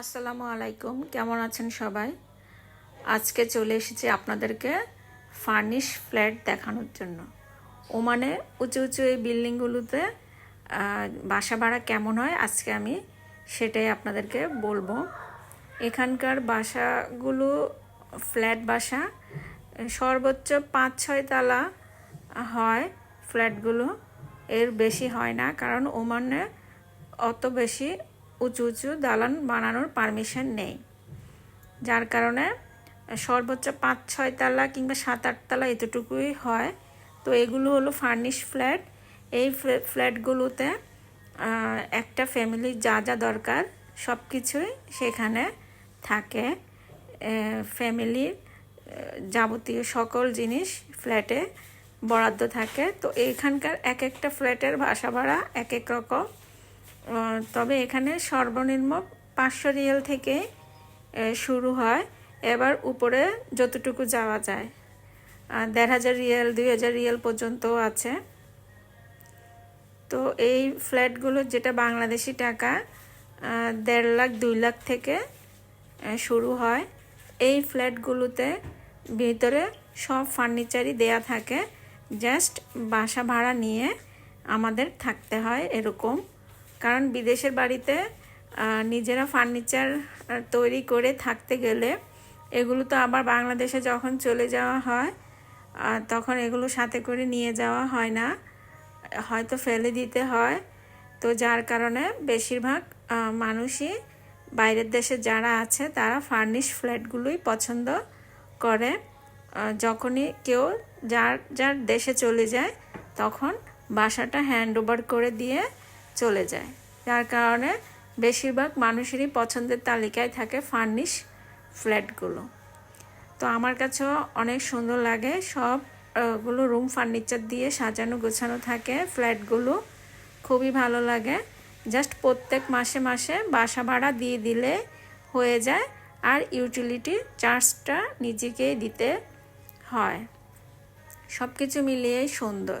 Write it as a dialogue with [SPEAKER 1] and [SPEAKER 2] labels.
[SPEAKER 1] আসসালামু আলাইকুম, কেমন আছেন সবাই? আজকে চলে এসেছি আপনাদেরকে ফার্নিশ ফ্ল্যাট দেখানোর জন্য। ওমানে উঁচু উঁচু এই বিল্ডিংগুলোতে বাসা ভাড়া কেমন হয় আজকে আমি সেটাই আপনাদেরকে বলব। এখানকার বাসাগুলো, ফ্ল্যাট বাসা, সর্বোচ্চ পাঁচ ছয় তালা হয় ফ্ল্যাটগুলো। এর বেশি হয় না, কারণ ওমানে অত বেশি উঁচু উঁচু দালান বানানোর পারমিশন নেই। যার কারণে সর্বোচ্চ পাঁচ, ছয় তালা কিংবা সাত, আট তালা এতটুকুই হয়। তো এগুলো হলো ফার্নিশ ফ্ল্যাট। এই ফ্ল্যা- ফ্ল্যাটগুলোতে একটা ফ্যামিলির যা যা দরকার সব কিছুই সেখানে থাকে। ফ্যামিলির যাবতীয় সকল জিনিস ফ্ল্যাটে বরাদ্দ থাকে। তো এখানকার এক একটা ফ্ল্যাটের বাসা ভাড়া এক এক রকম। তবে এখানে সর্বনিম্ন পাঁচশো রিয়েল থেকে শুরু হয়। এবার উপরে যতটুকু যাওয়া যায়। দেড় হাজার রিয়েল, দুই হাজার রিয়েল পর্যন্তও আছে। তো এই ফ্ল্যাটগুলো যেটা বাংলাদেশি টাকা দেড় লাখ, দুই লাখ থেকে শুরু হয়। এই ফ্ল্যাটগুলোতে ভিতরে সব ফার্নিচারই দেয়া থাকে। জাস্ট বাসা ভাড়া নিয়ে আমাদের থাকতে হয় এরকম। কারণ বিদেশের বাড়িতে নিজেরা ফার্নিচার তৈরি করে থাকতে গেলে এগুলো তো আবার বাংলাদেশে যখন চলে যাওয়া হয় তখন এগুলো সাথে করে নিয়ে যাওয়া হয় না। হয়তো ফেলে দিতে হয়। তো যার কারণে বেশিরভাগ মানুষই বাইরের দেশে যারা আছে, তারা ফার্নিশ ফ্ল্যাটগুলোই পছন্দ করে। যখনই কেউ যার যার দেশে চলে যায়, তখন বাসাটা হ্যান্ড ওভার করে দিয়ে চলে যায়। যার কারণে বেশিরভাগ মানুষেরই পছন্দের তালিকায় থাকে ফার্নিশ ফ্ল্যাটগুলো। তো আমার কাছেও অনেক সুন্দর লাগে। সব আহ, রুম ফার্নিচার দিয়ে সাজানো গোছানো থাকে। ফ্ল্যাটগুলো খুবই ভালো লাগে। জাস্ট প্রত্যেক মাসে মাসে বাসা ভাড়া দিয়ে দিলে হয়ে যায় আর ইউটিলিটি চার্জটা নিজেকেই দিতে হয়। সব কিছু মিলিয়েই সুন্দর।